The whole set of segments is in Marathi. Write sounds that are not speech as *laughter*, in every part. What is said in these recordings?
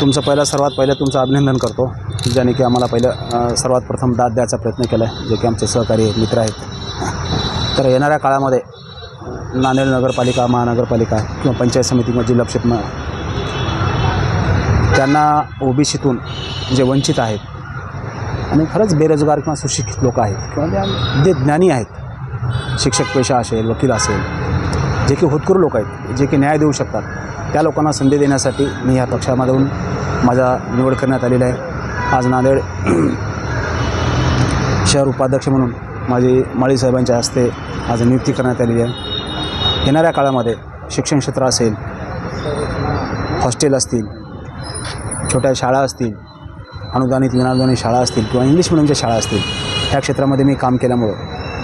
तुमचं पहिलं सर्वात पहिलं तुमचं अभिनंदन करतो ज्याने की आम्हाला पहिलं सर्वात प्रथम दाद द्यायचा प्रयत्न केला आहे जे की आमचे सहकारी मित्र आहेत. तर येणाऱ्या काळामध्ये नांदेड नगरपालिका महानगरपालिका किंवा पंचायत समितीमध्ये किंवा जिल्हा परिषद म- त्यांना ओबीसीतून जे वंचित आहेत आणि खरंच बेरोजगार किंवा सुशिक्षित लोक आहेत किंवा जे ज्ञानी आहेत शिक्षक पेशा असेल वकील असेल जे की होतकरू लोक आहेत जे की न्याय देऊ शकतात त्या लोकांना संधी देण्यासाठी मी ह्या पक्षामधून माझा निवड करण्यात आलेला आहे. आज नांदेड *clears throat* शहर उपाध्यक्ष म्हणून माझी माळी साहेबांच्या हस्ते आज नियुक्ती करण्यात आलेली आहे. येणाऱ्या काळामध्ये शिक्षण क्षेत्र असेल हॉस्टेल असतील छोट्या शाळा असतील अनुदानित विनानुदानित शाळा असतील किंवा इंग्लिश मिडियमच्या शाळा असतील ह्या क्षेत्रामध्ये मी काम केल्यामुळं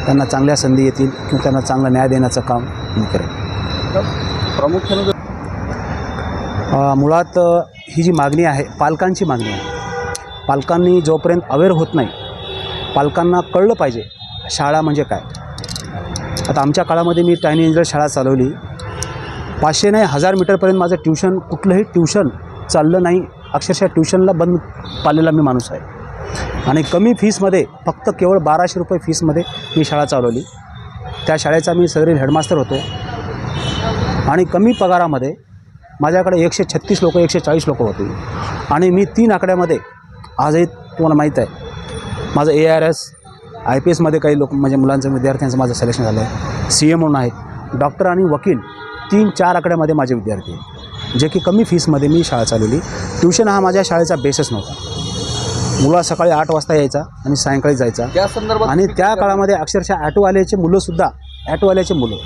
त्यांना चांगल्या संधी येतील किंवा त्यांना चांगला न्याय देण्याचं काम मी करेन प्रामुख्याने मुळात ही जी मागणी आहे पालकांची मागणी आहे. पालकांनी जोपर्यंत अवेअर होत नाही पालकांना कळलं पाहिजे शाळा म्हणजे काय. आता आमच्या काळामध्ये मी टायनी इंजिनियर शाळा चालवली. पाचशे नाही हजार मीटरपर्यंत माझं ट्युशन कुठलंही ट्युशन चाललं नाही. अक्षरशः ट्युशनला बंद पाडलेला मी माणूस आहे. आणि कमी फीसमध्ये फक्त केवळ बाराशे रुपये फीसमध्ये मी शाळा चालवली. त्या शाळेचा मी सदरील हेडमास्तर होतो. आणि कमी पगारामध्ये माझ्याकडे एकशे छत्तीस लोकं एकशे चाळीस लोकं होती. आणि मी तीन आकड्यामध्ये आजही तुम्हाला माहीत आहे माझं A R S I P एसमध्ये काही लोक म्हणजे मुलांचं विद्यार्थ्यांचं माझं सिलेक्शन झालं आहे सी एम म्हणून आहेत. डॉक्टर आणि वकील तीन चार आकड्यामध्ये माझे विद्यार्थी जे की कमी फीसमध्ये मी शाळा चालवली. ट्युशन हा माझ्या शाळेचा बेसच नव्हता. मुलगा सकाळी आठ वाजता यायचा आणि सायंकाळी जायचा. या संदर्भात आणि त्या काळामध्ये अक्षरशः ॲटोवाल्याचे मुलंसुद्धा ॲटोवाल्याचे मुलं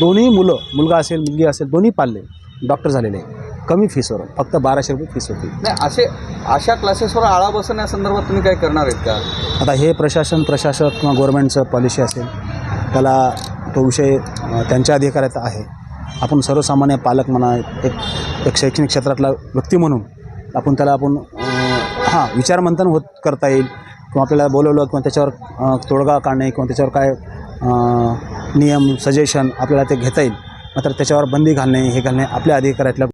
दोन्ही मुलं मुलगा असेल मुलगी असेल दोन्ही पालले डॉक्टर झालेले कमी फीसवर फक्त बाराशे रुपये फीस होती. नाही असे अशा क्लासेसवर आळा बसवण्या संदर्भात तुम्ही काय करणार आहेत का? आता हे प्रशासन प्रशासक किंवा गव्हर्नमेंटचं पॉलिसी असेल त्याला तो विषय त्यांच्या अधिकारात आहे. आपण सर्वसामान्य पालक म्हणा एक एक शैक्षणिक क्षेत्रातला व्यक्ती म्हणून आपण त्याला आपण हां विचारमंथन होत करता येईल किंवा आपल्याला बोलवलं किंवा त्याच्यावर तोडगा काढणे किंवा त्याच्यावर काय नियम सजेशन आपल्याला ते घेता येईल. मात्र त्याच्यावर बंदी घालणे हे घालणे आपल्या अधिकारातल्या